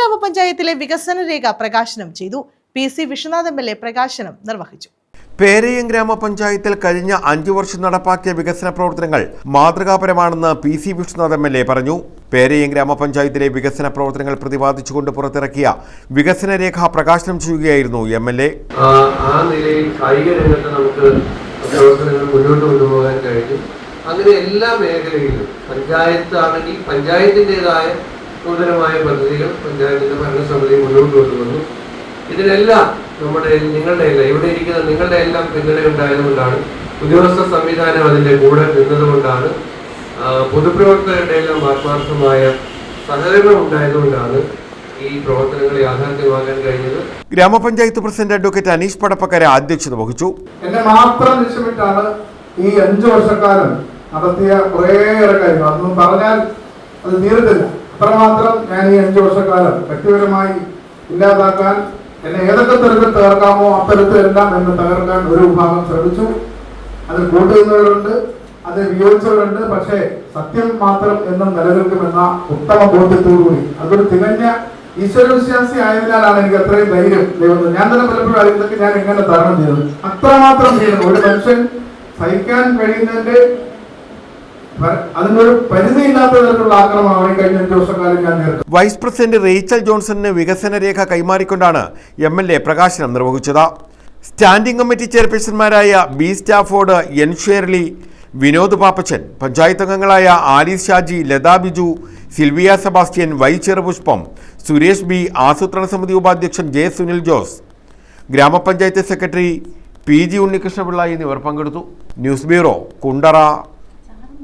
ഗ്രാമപഞ്ചായത്തിലെ വികസന രേഖ പ്രകാശനം ചെയ്തു. P C Vishwanath M L A പ്രകാശനം നിർവഹിച്ചു. പേരയം ഗ്രാമപഞ്ചായത്തിൽ കഴിഞ്ഞ അഞ്ചു വർഷം നടപ്പാക്കിയ വികസന പ്രവർത്തനങ്ങൾ മാതൃകാപരമാണെന്ന് P C Vishnunath M L A പറഞ്ഞു. പേരയം ഗ്രാമപഞ്ചായത്തിലെ വികസന പ്രവർത്തനങ്ങൾ പ്രതിപാദിച്ചുകൊണ്ട് പുറത്തിറക്കിയ വികസന രേഖ പ്രകാശനം ചെയ്യുകയായിരുന്നു എം എൽ എ. ആ ആ നിലയിൽ കായിക രംഗത്ത് നമുക്ക് പ്രവർത്തനങ്ങൾ മുന്നോട്ട് കൊണ്ടുപോകാൻ കഴിഞ്ഞു. അങ്ങനെ എല്ലാ മേഖലയിലും പഞ്ചായത്താണെങ്കിൽ പഞ്ചായത്തിന്റെതായ നൂതനമായ പദ്ധതികൾ പഞ്ചായത്തിന്റെ ഭരണസമിതി മുന്നോട്ട് കൊണ്ടുവന്നു. ഇതിനെല്ലാം നമ്മുടെ നിങ്ങളുടെ എല്ലാം ഇവിടെ ഇരിക്കുന്ന നിങ്ങളുടെ എല്ലാം പിന്തുണയുണ്ടായതുകൊണ്ടാണ് ഉദ്യോഗസ്ഥ സംവിധാനം അതിന്റെ കൂടെ നിന്നതുകൊണ്ടാണ് പൊതുപ്രവർത്തകരുടെ എല്ലാം ആത്മാർത്ഥമായ സഹകരണം ഉണ്ടായതുകൊണ്ടാണ് ഈ പ്രവർത്തനങ്ങൾ യാഥാർത്ഥ്യമാക്കാൻ കഴിഞ്ഞത്. ഗ്രാമപഞ്ചായത്ത് പ്രസിഡന്റ് അഡ്വക്കേറ്റ് അനീഷ് പടപ്പക്കര അധ്യക്ഷത വഹിച്ചു. എന്നെ മാത്രം ലക്ഷ്യമിട്ടാണ് ഈ അഞ്ചു വർഷക്കാലം നടത്തിയ കുറേയേറെ കാര്യങ്ങൾ. അതൊന്നും പറഞ്ഞാൽ അത് തീരത്തില്ല. അത്രമാത്രം ഞാൻ ഈ അഞ്ചു വർഷക്കാലം വ്യക്തിപരമായി ഇല്ലാതാക്കാൻ എന്നെ ഏതൊക്കെ തരത്തിൽ തകർക്കാമോ അത്തരത്തിലെല്ലാം എന്നെ തകർക്കാൻ ഒരു വിഭാഗം ശ്രമിച്ചു. അത് കൂട്ടുന്നവരുണ്ട് അത് വിയോജിച്ചവരുണ്ട്. പക്ഷേ സത്യം മാത്രം എന്നും നിലനിൽക്കുമെന്ന ഉത്തമ ബോധ്യത്തോടുകൂടി അതൊരു തികഞ്ഞ ഈശ്വരവിശ്വാസി ആയതിനാലാണ് എനിക്ക് അത്രയും ധൈര്യം. ദൈവം ഞാൻ തന്നെ പലപ്പോഴും അറിയുന്നതൊക്കെ ഞാൻ എങ്ങനെ തരണം ചെയ്തത് അത്രമാത്രം ചെയ്യണം. ഒരു മനുഷ്യൻ സഹിക്കാൻ കഴിയുന്നതിന്റെ പരിധിയില്ലാത്ത കഴിഞ്ഞ ഞാൻ വൈസ് പ്രസിഡന്റ് റേച്ചൽ ജോൺസണിന് വികസന രേഖ കൈമാറിക്കൊണ്ടാണ് എം എൽ എ പ്രകാശനം നിർവഹിച്ചത്. Standing committee ചെയർപേഴ്സൺമാരായ B Stafford N Shirley Vinod Pappachan panchayat അംഗങ്ങളായ Aris Shaji Latha Biju Sylvia Sebastian Y Cherupushpam Suresh B ആസൂത്രണ സമിതി ഉപാധ്യക്ഷൻ ജെ സുനിൽ ജോസ് ഗ്രാമപഞ്ചായത്ത് സെക്രട്ടറി പി ജി ഉണ്ണികൃഷ്ണപിള്ള എന്നിവർ പങ്കെടുത്തു. News bureau Kundara.